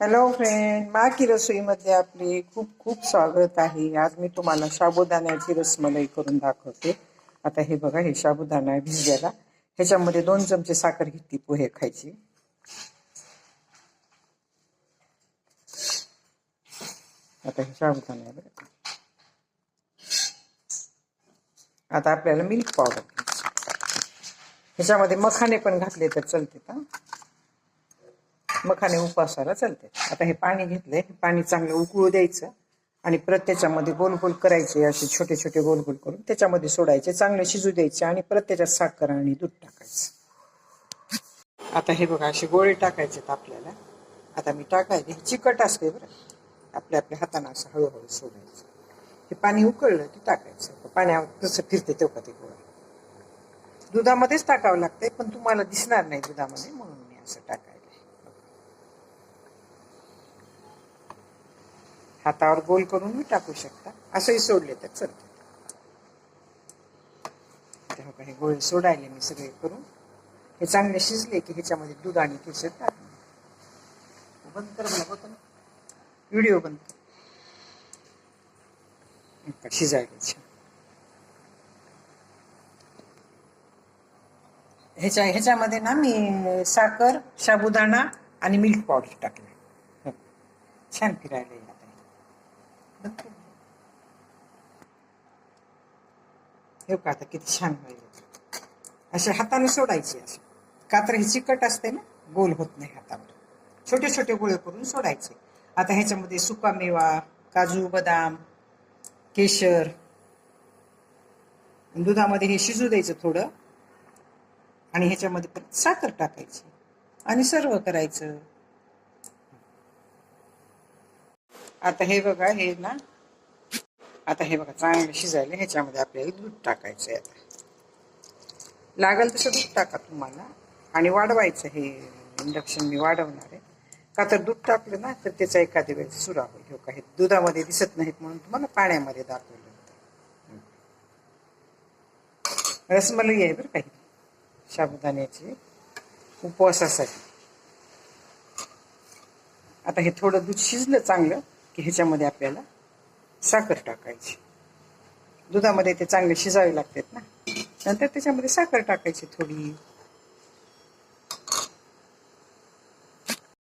Hello friend माकी रसोईमध्ये आपले खूप खूप स्वागत आहे. आज मी तुम्हाला साबुदाण्याची रसमलाई करून दाखवते. आता हे बघा हे साबुदाणा भिजायला ह्याच्यामध्ये दोन चमचे साखर घेतली पोहे खायची. आता हे साबुदाणा आता आपल्याला मिल्क पावडर ह्याच्यामध्ये मखाने पण घातले तर चलते का? मखाने उपवासाला चालते. आता हे पाणी घेतलंय हे पाणी चांगलं उकळू द्यायचं आणि परत त्याच्यामध्ये गोल गोल करायचे असे छोटे छोटे गोल गोल करून त्याच्यामध्ये सोडायचे चांगले शिजू द्यायचे आणि परत त्याच्यात साखर आणि दूध टाकायचं. आता हे बघा असे गोळे टाकायचे आपल्याला. आता मी टाकायचे हे चिकट असते बरं. आपल्या आपल्या हाताने असं हळूहळू सोडायचं. हे पाणी उकळलं की टाकायचं. पाण्यावर कसं फिरते तेव्हा ते गोळा. दुधामध्येच टाकावं लागतंय पण तुम्हाला दिसणार नाही दुधामध्ये म्हणून मी असं टाकायचं. हातावर गोल करून मी टाकू शकता. असंही सोडले तर चल हे गोळे सोडायले मी सगळे करून. हे चांगले शिजले की ह्याच्यामध्ये दूध आणि केसर टाकले बंद कर मला होतं व्हिडिओ बंद शिजायला ह्याच्या ह्याच्यामध्ये ना मी साखर साबुदाणा आणि मिल्क पावडर टाकले. छान फिरायला येईल आता हे. बघ. हे का आता किती छान होईल. असे हाताने सोडायचे असे. कात्र हे चिकट असते ना गोल होत नाही हातावर. छोटे छोटे गोळे करून सोडायचे. आता ह्याच्यामध्ये सुका मेवा काजू बदाम केशर. दुधामध्ये हे शिजू द्यायचं थोडं. आणि ह्याच्यामध्ये परत साखर टाकायची. आणि सर्व करायचं. आता हे बघा हे ना आता हे बघा चांगलं शिजायला ह्याच्यामध्ये आपल्याला दूध टाकायचं आहे आता. लागेल तसं दूध टाका तुम्हाला. आणि वाढवायचं हे इंडक्शन मी वाढवणार आहे. का तर दूध टाकलं ना तर त्याचा एखाद्या वेळेस सुरा होईल. हो का? हे दुधामध्ये दिसत नाहीत म्हणून तुम्हाला पाण्यामध्ये दाखवलं. रसमलाई आहे बरं काही साबुदाण्याची. उपवासासाठी. आता हे थोडं दूध शिजलं चांगलं की ह्याच्यामध्ये आपल्याला साखर टाकायची. दुधामध्ये ते चांगले शिजावे लागतात ना. नंतर त्याच्यामध्ये साखर टाकायची थोडी.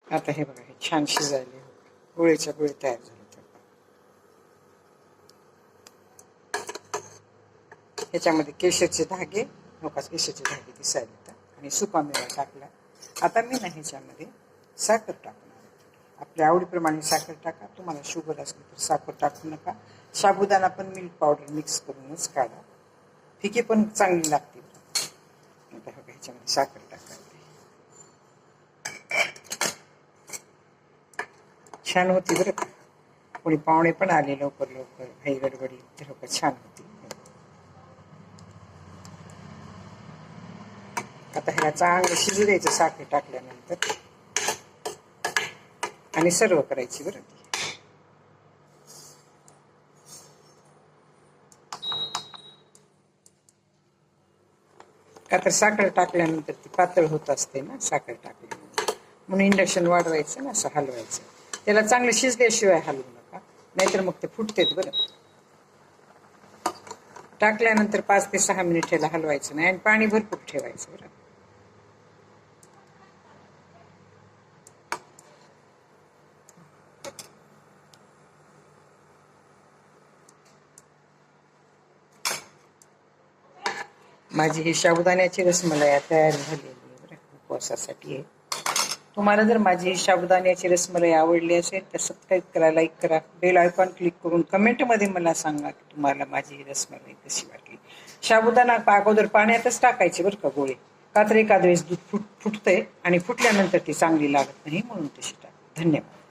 आता हे बघा हे छान शिजायले. गोळीच्या गोळी तयार झाले ह्याच्यामध्ये केशरचे धागे नकाच केशरचे धागे दिसायला आणि सुका मेवा टाकला. आता मी ना ह्याच्यामध्ये साखर टाकणार. आपल्या आवडीप्रमाणे साखर टाका. तुम्हाला शुगर असली तर साखर टाकू नका. साबुदाणा पण मिल्क पावडर मिक्स करूनच काढा. फिके पण चांगली लागते. ह्याच्यामध्ये साखर टाका छान होती बरं का? कोणी पाहुणे पण आले लवकर लवकर. काही गडबडी तर छान होती. आता ह्याला चांगलं शिजू द्यायचं साखर टाकल्यानंतर. आणि सर्व करायची बरं. का तर साखर टाकल्यानंतर ती पातळ होत असते ना साखर टाकल्यानंतर. म्हणून इंडक्शन वाढवायचं ना असं हलवायचं. त्याला चांगलं शिजल्याशिवाय हलवू नका नाहीतर मग ते फुटतेत बरं. टाकल्यानंतर पाच ते सहा मिनिट ह्याला हलवायचं नाही आणि पाणी भरपूर ठेवायचं बरं. माझी ही साबुदाण्याची रसमलाई तयार झालेली आहे बरं उपवासासाठी आहे. तुम्हाला जर माझी ही साबुदाण्याची रसमलाई आवडली असेल तर सबस्क्राईब करा लाईक करा. बेल आयकॉन क्लिक करून कमेंटमध्ये मला सांगा की तुम्हाला माझी ही रसमलाई कशी वाटली. साबुदाणा अगोदर पाण्यातच टाकायचे बरं का गोळे. का तर वेळेस दूध फुट फुटतंय आणि फुटल्यानंतर ती चांगली लागत नाही म्हणून तशी टाक. धन्यवाद.